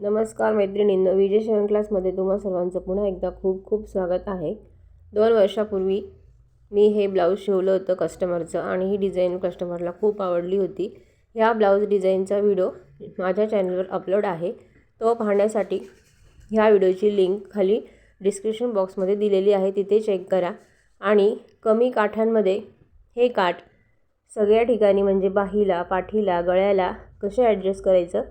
नमस्कार मैत्रिणींनो विजय शिवण क्लासमध्ये तुम्हा सर्वांचं पुन्हा एकदा खूप खूप स्वागत आहे. दोन वर्षापूर्वी मी हे ब्लाऊज शिवलं होतं कस्टमरचं आणि ही डिझाईन कस्टमरला खूप आवडली होती. ह्या ब्लाऊज डिझाईनचा व्हिडिओ माझ्या चॅनलवर अपलोड आहे. तो पाहण्यासाठी ह्या व्हिडिओची लिंक खाली डिस्क्रिप्शन बॉक्समध्ये दिलेली आहे तिथे चेक करा. आणि कमी काठांमध्ये हे काठ सगळ्या ठिकाणी म्हणजे बाहीला पाठीला गळ्याला कसे ॲडजस्ट करायचं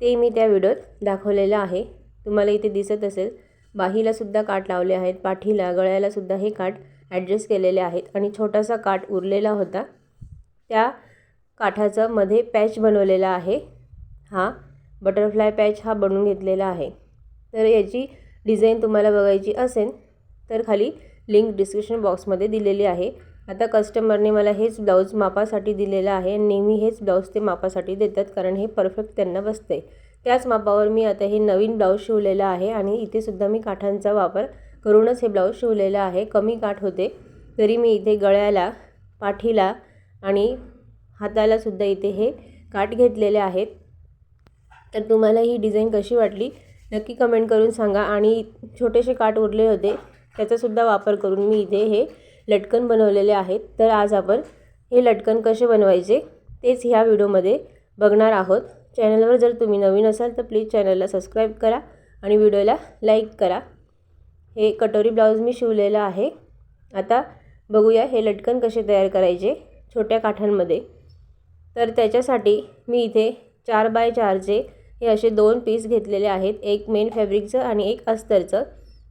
ते मी त्या व्हिडिओत दाखवलेलं आहे. तुम्हाला इथे दिसत असेल बाहीलासुद्धा काठ लावले आहेत पाठीला गळ्यालासुद्धा हे काठ ॲडजस्ट केलेले आहेत आणि छोटासा काठ उरलेला होता. त्या काठाचं मध्ये पॅच बनवलेला आहे. हा बटरफ्लाय पॅच हा बनवून घेतलेला आहे. तर याची डिझाईन तुम्हाला बघायची असेल तर खाली लिंक डिस्क्रिप्शन बॉक्समध्ये दिलेली आहे. आता कस्टमरने मला हेच ब्लाऊज मापासाठी दिलेलं आहे. नेहमी हेच ब्लाऊज ते मापासाठी देतात कारण हे परफेक्ट त्यांना बसते त्याच मापावर मी आता हे नवीन ब्लाऊज शिवलेलं आहे आणि इथेसुद्धा मी काठांचा वापर करूनच हे ब्लाऊज शिवलेलं आहे. कमी काठ होते तरी मी इथे गळ्याला पाठीला आणि हातालासुद्धा इथे हे काठ घेतलेले आहेत. तर तुम्हाला ही डिझाईन कशी वाटली? नक्की कमेंट करून सांगा. आणि छोटेसे काठ उरले होते त्याचासुद्धा वापर करून मी इथे हे लटकन बनवलेले आहेत. तर आज आपण हे लटकन कसे बनवायचे तेच ह्या व्हिडिओमध्ये बघणार आहोत. चॅनलवर जर तुम्ही नवीन असाल तर प्लीज चॅनलला सबस्क्राईब करा आणि व्हिडिओला लाईक करा. हे कटोरी ब्लाऊज मी शिवलेलं आहे. आता बघूया हे लटकन कसे तयार करायचे छोट्या काठांमध्ये. तर त्याच्यासाठी मी इथे चार बाय चारचे हे असे दोन पीस घेतलेले आहेत. एक मेन फॅब्रिकचं आणि एक अस्तरचं.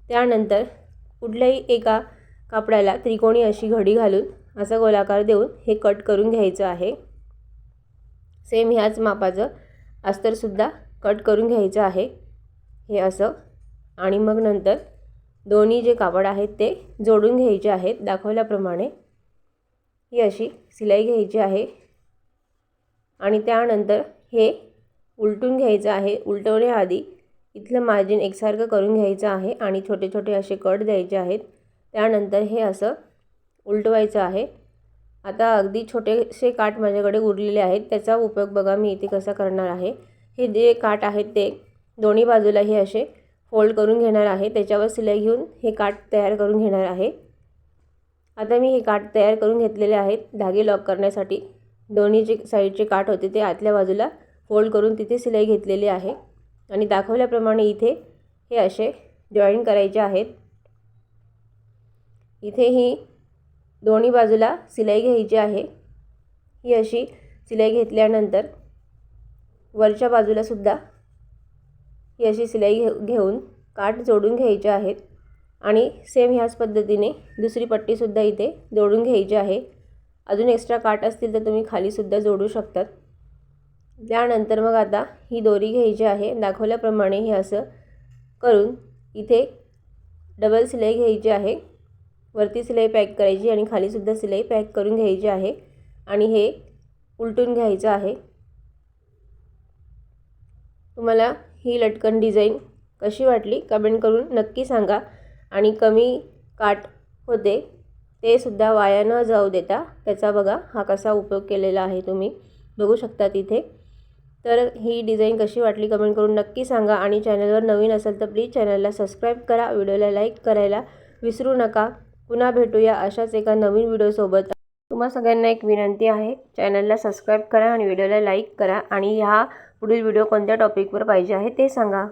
त्यानंतर कुठल्याही एका कापडाला त्रिकोणी अशी घडी घालून असा गोलाकार देऊन हे कट करून घ्यायचं आहे. सेम ह्याच मापाचं अस्तरसुद्धा कट करून घ्यायचं आहे. हे असं आणि मग नंतर दोन्ही जे कापड आहेत ते जोडून घ्यायचे आहेत दाखवल्याप्रमाणे. ही अशी सिलाई घ्यायची आहे आणि त्यानंतर हे उलटून घ्यायचं आहे. उलटवण्याआधी इथलं मार्जिन एकसारखं करून घ्यायचं आहे आणि छोटे छोटे असे कट द्यायचे आहेत. त्यानंतर हे असं उलटवायचं आहे. आता अगदी छोटेसे काठ माझ्याकडे उरलेले आहेत. त्याचा उपयोग बघा मी इथे कसा करणार आहे. हे जे काठ आहेत ते दोन्ही बाजूला हे असे फोल्ड करून घेणार आहे. त्याच्यावर सिलाई घेऊन हे काठ तयार करून घेणार आहे. आता मी हे काठ तयार करून घेतलेले आहेत. धागे लॉक करण्यासाठी दोन्ही जे साईडचे काठ होते ते आतल्या बाजूला फोल्ड करून तिथे सिलाई घेतलेली आहे. आणि दाखवल्याप्रमाणे इथे हे असे जॉईन करायचे आहेत. इथे ही दोन्ही बाजूला सिलाई घ्यायची आहे. ही अशी सिलाई घेतल्यानंतर वरच्या बाजूलासुद्धा ही अशी सिलाई घे घेऊन काठ जोडून घ्यायचे आहेत आणि सेम ह्याच पद्धतीने दुसरी पट्टीसुद्धा इथे जोडून घ्यायची आहे. अजून एक्स्ट्रा काठ असतील तर तुम्ही खालीसुद्धा जोडू शकतात. त्यानंतर मग आता ही दोरी घ्यायची आहे. दाखवल्याप्रमाणे हे असं करून इथे डबल सिलाई घ्यायची आहे. वरती सिलाई पॅक करायची आणि खालीसुद्धा सिलाई पॅक करून घ्यायची आहे. आणि हे उलटून घ्यायचं आहे. तुम्हाला ही लटकन डिझाईन कशी वाटली कमेंट करून नक्की सांगा. आणि कमी काट होते ते सुद्धा वाया न जाऊ देता त्याचा बघा हा कसा उपयोग केलेला आहे तुम्ही बघू शकता तिथे. तर ही डिझाईन कशी वाटली कमेंट करून नक्की सांगा आणि चॅनलवर नवीन असेल तर प्लीज चॅनलला सबस्क्राईब करा. व्हिडिओला लाईक करायला विसरू नका. पुन्हा भेटूया अशाच एका नवीन व्हिडिओसोबत. तुम्हा सगळ्यांना एक विनंती आहे चॅनलला सबस्क्राईब करा आणि व्हिडिओला लाईक करा आणि ह्या पुढील व्हिडिओ कोणत्या टॉपिकवर पाहिजे आहे ते सांगा.